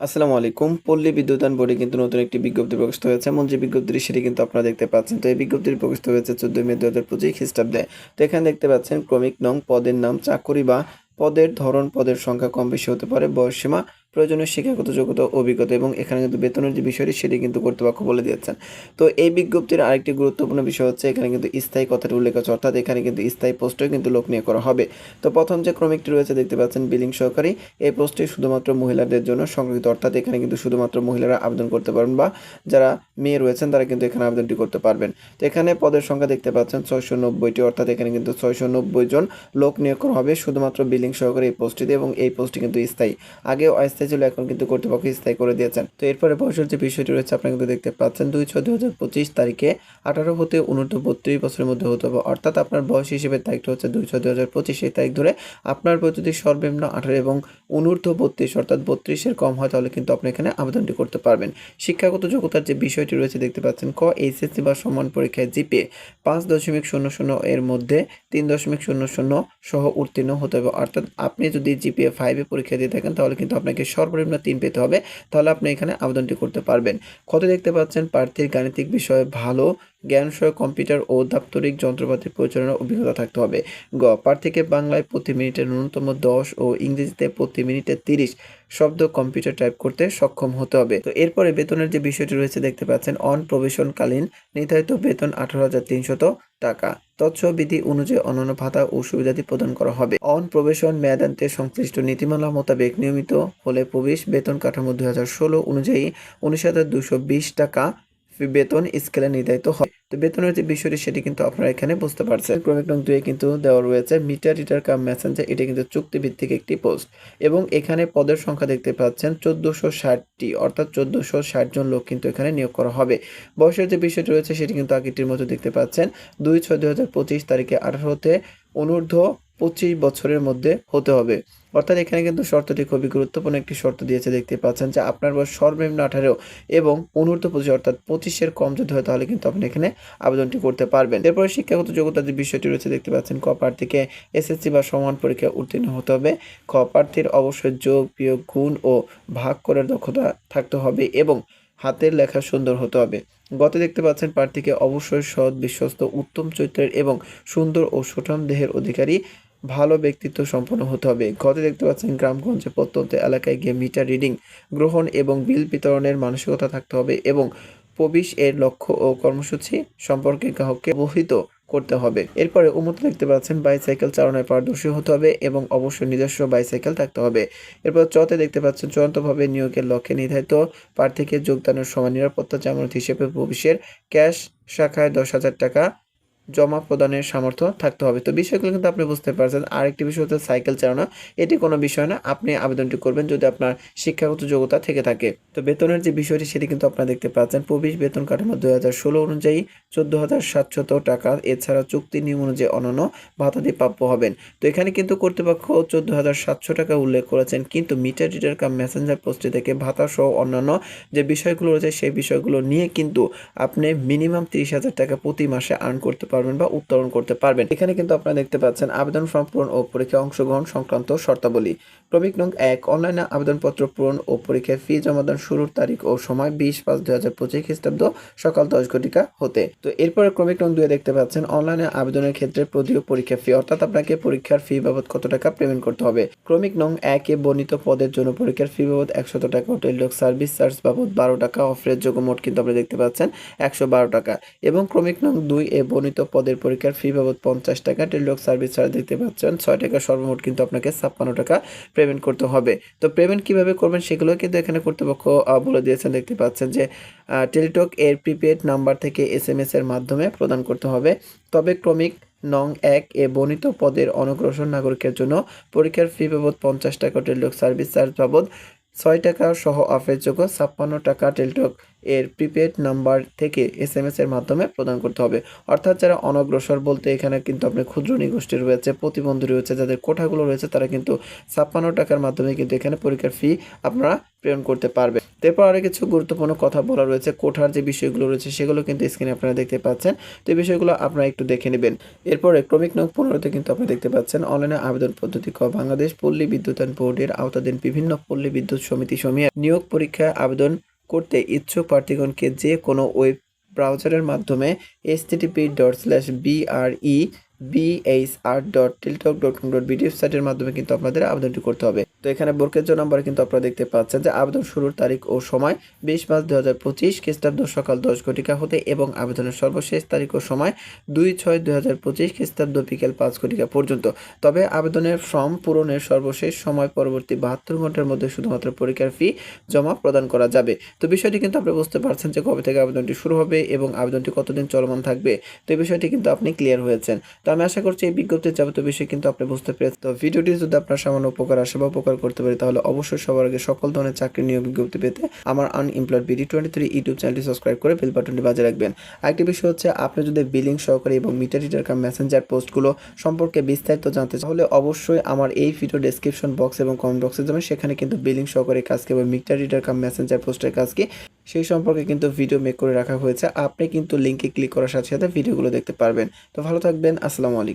আসসালামু আলাইকুম। পল্লী বিদ্যুতায়ন বোর্ডে কিন্তু নতুন একটি বিজ্ঞপ্তি প্রকাশিত হয়েছে। এমন যে বিজ্ঞপ্তিটি সেটি কিন্তু আপনারা দেখতে পাচ্ছেন। তো এই বিজ্ঞপ্তিটি প্রকাশিত হয়েছে চোদ্দ মে দু হাজার পঁচিশ খ্রিস্টাব্দে। তো এখানে দেখতে পাচ্ছেন ক্রমিক নং পদের নাম চাকরি বা পদের ধরন পদের সংখ্যা কম বেশি হতে পারে। বয়সসীমা প্রয়োজনীয় শিক্ষাগত যোগ্যতা, অভিজ্ঞতা এবং এখানে কিন্তু বেতনের যে বিষয়টি সেটি কিন্তু কর্তৃপক্ষ বলে দিয়েছেন। তো এই বিজ্ঞপ্তির আরেকটি গুরুত্বপূর্ণ বিষয় হচ্ছে এখানে কিন্তু স্থায়ী কথাটি উল্লেখ আছে, অর্থাৎ এখানে কিন্তু স্থায়ী পোস্টেও কিন্তু লোক নিয়োগ করা হবে। তো প্রথম যে ক্রমিকটি রয়েছে দেখতে পাচ্ছেন বিলিং সহকারী, এই পোস্টটি শুধুমাত্র মহিলাদের জন্য সংরক্ষিত অর্থাৎ এখানে কিন্তু শুধুমাত্র মহিলারা আবেদন করতে পারবেন বা যারা মেয়ে রয়েছেন তারা কিন্তু এখানে আবেদনটি করতে পারবেন। তো এখানে পদের সংখ্যা দেখতে পাচ্ছেন ছয়শো নব্বইটি অর্থাৎ এখানে কিন্তু ছয়শো নব্বই জন লোক নিয়োগ করা হবে শুধুমাত্র বিলিং সহকারী এই পোস্টটিতে এবং এই পোস্টটি কিন্তু স্থায়ী। আগে অস্থায়ী ছিল, এখন কিন্তু কর্তৃপক্ষ স্থায়ী করে দিয়েছেন। তো এরপরে বয়সের যে বিষয়টি রয়েছে, আপনারা কিন্তু দেখতে পাচ্ছেন, দুই ছয় দুই হাজার পঁচিশ তারিখে আঠারো হতে উনূর্ধ্ব বত্রিশ বছরের মধ্যে হতে হবে। অর্থাৎ আপনার বয়স হিসেবে তারিখটা হচ্ছে দুই ছয় দুই হাজার পঁচিশ এই তারিখ ধরে আপনার বয়স যদি সর্বনিম্ন আঠারো এবং অনূর্ধ্ব বত্রিশ, অর্থাৎ বত্রিশের কম হয়, তাহলে কিন্তু আপনি এখানে আবেদনটি করতে পারবেন। শিক্ষাগত যোগ্যতার যে বিষয়টি রয়েছে, দেখতে পাচ্ছেন, ক, এইচএসসি বা সমান পরীক্ষায় জিপিএ পাঁচ দশমিক শূন্য শূন্য এর মধ্যে তিন দশমিক শূন্য শূন্য সহ উত্তীর্ণ হতে হবে। অর্থাৎ আপনি যদি জিপিএ ফাইভে পরীক্ষা দিয়ে থাকেন, তাহলে কিন্তু আপনাকে সর্বনিম্ন তিন পেতে হবে, তাহলে আপনি এখানে আবেদনটি করতে পারবেন। কত দেখতে পাচ্ছেন? প্রার্থীর গাণিতিক বিষয়ে ভালো জ্ঞানসহ কম্পিউটার ও দাপ্তরিক যন্ত্রপাতি পরিচালনার অভিজ্ঞতা থাকতে হবে। গ, প্রার্থীকে বাংলায় প্রতি মিনিটে ন্যূনতম দশ ও ইংরেজিতে প্রতি মিনিটে তিরিশ শব্দ কম্পিউটার টাইপ করতে সক্ষম হতে হবে। তো এরপরে বেতনের যে বিষয়টি রয়েছে, দেখতে পাচ্ছেন, অন প্রবেশনকালীন নির্ধারিত বেতন আঠারো হাজার তিনশত টাকা। তৎস বিধি অনুযায়ী অন্যান্য ভাতা ও সুবিধাদি প্রদান করা হবে। অন প্রবেশন মেয়াদান্তে সংশ্লিষ্ট নীতিমালা মোতাবেক নিয়মিত হলে প্রবেশ বেতন কাঠামো দুই হাজার ষোলো অনুযায়ী উনিশ হাজার দুশো বিশ টাকা বেতন স্কেলে নির্ধারিত হয়। তো বেতনের যে বিষয়টি সেটি কিন্তু আপনারা এখানে বুঝতে পারছেন। ক্রমিক নং দুয়ে কিন্তু দেওয়া রয়েছে মিটার, রিটার, কাম, মেসেঞ্জার, এটা কিন্তু চুক্তিভিত্তিক একটি পোস্ট। এবং এখানে পদের সংখ্যা দেখতে পাচ্ছেন চোদ্দোশো ষাটটি, অর্থাৎ চোদ্দোশো ষাট জন লোক কিন্তু এখানে নিয়োগ করা হবে। বয়সের যে বিষয়টি রয়েছে সেটি কিন্তু আগেরটির মতো দেখতে পাচ্ছেন। দুই ছয় পঁচিশ তারিখে আঠারোতে অনূর্ধ্ব পঁচিশ বছরের মধ্যে হতে হবে। অর্থাৎ এখানে কিন্তু শর্তটি খুবই গুরুত্বপূর্ণ একটি শর্ত দিয়েছে, দেখতে পাচ্ছেন যে আপনার বয়স সর্বনিম্ন আঠারো এবং অনূর্ধ্ব পঁচিশ, অর্থাৎ পঁচিশের কম যদি হয় তাহলে কিন্তু আপনি এখানে আবেদনটি করতে পারবেন। এরপরে শিক্ষাগত যোগ্যতার যে বিষয়টি রয়েছে, দেখতে পাচ্ছেন ক প্রার্থীকে এসএসসি বা সমান পরীক্ষায় উত্তীর্ণ হতে হবে। খ প্রার্থীর অবশ্যই যোগ, বিয়োগ, গুণ ও ভাগ করার দক্ষতা থাকতে হবে এবং হাতের লেখা সুন্দর হতে হবে। গত দেখতে পাচ্ছেন প্রার্থীকে অবশ্যই সৎ, বিশ্বস্ত, উত্তম চরিত্রের এবং সুন্দর ও সুঠাম দেহের অধিকারী ভালো ব্যক্তিত্ব সম্পন্ন হতে হবে। গতে দেখতে পাচ্ছেন গ্রামগঞ্জে প্রত্যন্ত এলাকায় গিয়ে মিটার রিডিং, গ্রহণ এবং বিল বিতরণের মানসিকতা থাকতে হবে এবং প্রবিশ এর লক্ষ্য ও কর্মসূচি সম্পর্কে গ্রাহককে অবহিত করতে হবে। এরপরে উন্মত দেখতে পাচ্ছেন বাইসাইকেল চালানোয় পারদর্শী হতে হবে এবং অবশ্যই নিজস্ব বাইসাইকেল থাকতে হবে। এরপর চতে দেখতে পাচ্ছেন চূড়ান্তভাবে নিয়োগের লক্ষ্যে নির্ধারিত প্রার্থীকে যোগদানের সময় নিরাপত্তা জামানত হিসেবে ভবিষ্যের ক্যাশ শাখায় দশ হাজার টাকা জমা প্রদানের সামর্থ্য থাকতে হবে। তো বিষয়গুলো কিন্তু আপনি বুঝতে পারছেন। আরেকটি বিষয় হচ্ছে সাইকেল চালানো। এটি কোনো বিষয় না। আপনি আবেদনটি করবেন যদি আপনার শিক্ষাগত যোগ্যতা থেকে থাকে। তো বেতনের যে বিষয়টি, সেটি কিন্তু আপনারা দেখতে পাচ্ছেন। প্রবেশ বেতন কাঠামো দুই হাজার ষোলো অনুযায়ী চোদ্দ হাজার সাতশত টাকা। এছাড়া চুক্তি নিয়ম অনুযায়ী অন্যান্য ভাতাদি প্রাপ্য হবেন। তো এখানে কিন্তু কর্তৃপক্ষ চোদ্দ হাজার সাতশো টাকা উল্লেখ করেছেন। কিন্তু মিটার রিডার কাম মেসেঞ্জার পোস্টে থেকে ভাতা সহ অন্যান্য যে বিষয়গুলো রয়েছে, সেই বিষয়গুলো নিয়ে কিন্তু আপনি মিনিমাম তিরিশ হাজার টাকা প্রতি মাসে আর্ন করতে পারবেন। বা উত্তোলন করতে পারবেন। এখানে কিন্তু আপনারা দেখতে পাচ্ছেন আবেদন ফর্ম পূরণ ও পরীক্ষায় অংশগ্রহণ সংক্রান্ত শর্তাবলী। ক্রমিক নং এক, অনলাইনে আবেদনপত্র পূরণ ও পরীক্ষায় ফি জমাদান শুরুর তারিখ ও সময় বিশ পাঁচ দুই হাজার পঁচিশ খ্রিস্টাব্দ সকাল দশ ঘটিকা হতে। তো এরপরে ক্রমিক নং দুয়ে দেখতে পাচ্ছেন অনলাইনে আবেদনের ক্ষেত্রে প্রদীয় পরীক্ষা ফি, অর্থাৎ আপনাকে পরীক্ষার ফি বাবদ কত টাকা পেমেন্ট করতে হবে। ক্রমিক নং একে বর্ণিত পদের জন্য পরীক্ষার ফি বাবদ একশত টাকা, হোটেল লোক সার্ভিস চার্জ বাবদ বারো টাকা অফারের যোগ্য মোট কিন্তু আপনি দেখতে পাচ্ছেন একশো বারো টাকা। এবং ক্রমিক নং দুই এ বর্ণিত পদের পরীক্ষার ফি বাবদ পঞ্চাশ টাকা। টেলিটক সার্ভিস চার্জ দেখতে পাচ্ছেন, ছয় টাকা সর্বমোট কিন্তু আপনাকে ছাপ্পান্ন টাকা পেমেন্ট করতে হবে। তো পেমেন্ট কীভাবে করবেন সেগুলো কিন্তু এখানে কর্তৃপক্ষ বলে দিয়েছেন। দেখতে পাচ্ছেন যে টেলিটক এর প্রিপেড নাম্বার থেকে এস এম এর মাধ্যমে প্রদান করতে হবে। তবে ক্রমিক নং এক এ বর্ণিত পদের অনগ্রসর নাগরিকের জন্য পরীক্ষার ফি বাবদ পঞ্চাশ টাকা টেলিটক সার্ভিস চার্জ বাবদ ছয় টাকা সহ অফেরযোগ্য ছাপ্পান্ন টাকা টেলিটক এর প্রিপেড নাম্বার থেকে এস এম এর মাধ্যমে প্রদান করতে হবে। অর্থাৎ যারা অনগ্রসর বলতে এখানে কিন্তু আপনি ক্ষুদ্র নিগোষ্ঠী রয়েছে, প্রতিবন্ধী রয়েছে, যাদের কোঠাগুলো রয়েছে, তারা কিন্তু ছাপ্পান্ন টাকার মাধ্যমে কিন্তু এখানে পরীক্ষার ফি আপনারা প্রেরণ করতে পারবে এরপর আরও কিছু গুরুত্বপূর্ণ কথা বলা রয়েছে। কোঠার যে বিষয়গুলো রয়েছে, সেগুলো কিন্তু স্ক্রিনে আপনারা দেখতে পাচ্ছেন। তো এই বিষয়গুলো আপনারা একটু দেখে নেবেন। এরপরে ক্রমিক নং পনেরোতে কিন্তু আপনারা দেখতে পাচ্ছেন অনলাইনে আবেদন পদ্ধতি ক, বাংলাদেশ পল্লী বিদ্যুতায়ন বোর্ডের আওতাধীন বিভিন্ন পল্লী বিদ্যুৎ সমিতি সমূহে নিয়োগ পরীক্ষায় আবেদন করতে ইচ্ছুক প্রার্থীগণকে যে কোনো ওয়েব ব্রাউজারের মাধ্যমে S TTP dot slash BRE BHR dot Teletalk dot com dot BDF সাইটের মাধ্যমে কিন্তু আপনাদের আবেদনটি করতে হবে। তো এখানে বর্কেজ নাম্বার কিন্তু আপনারা দেখতে পাচ্ছেন যে আবেদন শুরুর তারিখ ও সময় বিশ মার্চ দু হাজার পঁচিশ খ্রিস্টাব্দ সকাল দশ ঘটিকা হতে এবং আবেদনের সর্বশেষ তারিখ ও সময় দুই ছয় দুই হাজার পঁচিশ খ্রিস্টাব্দ বিকেল পাঁচ ঘটিকা পর্যন্ত। তবে আবেদনের ফর্ম পূরণের সর্বশেষ সময় পরবর্তী বাহাত্তর ঘণ্টার মধ্যে শুধুমাত্র পরীক্ষার ফি জমা প্রদান করা যাবে। তো বিষয়টি কিন্তু আপনি বুঝতে পারছেন যে কবে থেকে আবেদনটি শুরু হবে এবং আবেদনটি কতদিন চলমান থাকবে। তো এই বিষয়টি কিন্তু আপনি ক্লিয়ার হয়েছেন। তো আমি আশা করছি এই বিজ্ঞপ্তির যাবতীয় বিষয় কিন্তু আপনি বুঝতে পেরেছেন। তো ভিডিওটি যদি আপনার সামান্য উপকার আসে বা উপকার করতে পারে, তাহলে অবশ্যই সবার আগে সকল ধরনের চাকরি নিয়োগ বিজ্ঞপ্তি পেতে আমার unemployed BD twenty three YouTube চ্যানেলটি সাবস্ক্রাইব করে বেল বাটনটি বাজে রাখবেন। আরেকটি বিষয় হচ্ছে, আপনি যদি বিলিং সহকারী এবং মিটার রিডার কাম মেসেঞ্জার পোস্টগুলো সম্পর্কে বিস্তারিত জানতে তাহলে অবশ্যই আমার এই ভিডিও ডেসক্রিপশন বক্স এবং কমেন্ট বক্সে যাবেন। সেখানে কিন্তু বিলিং সহকারী কাজকে এবং মিটার রিডার কাম মেসেঞ্জার পোস্টের কাজকে সেই সম্পর্কে কিন্তু ভিডিও মেক করে রাখা হয়েছে। আপনি কিন্তু লিঙ্কে ক্লিক করার সাথে সাথে ভিডিওগুলো দেখতে পারবেন। তো ভালো থাকবেন, আসসালামু আলাইকুম।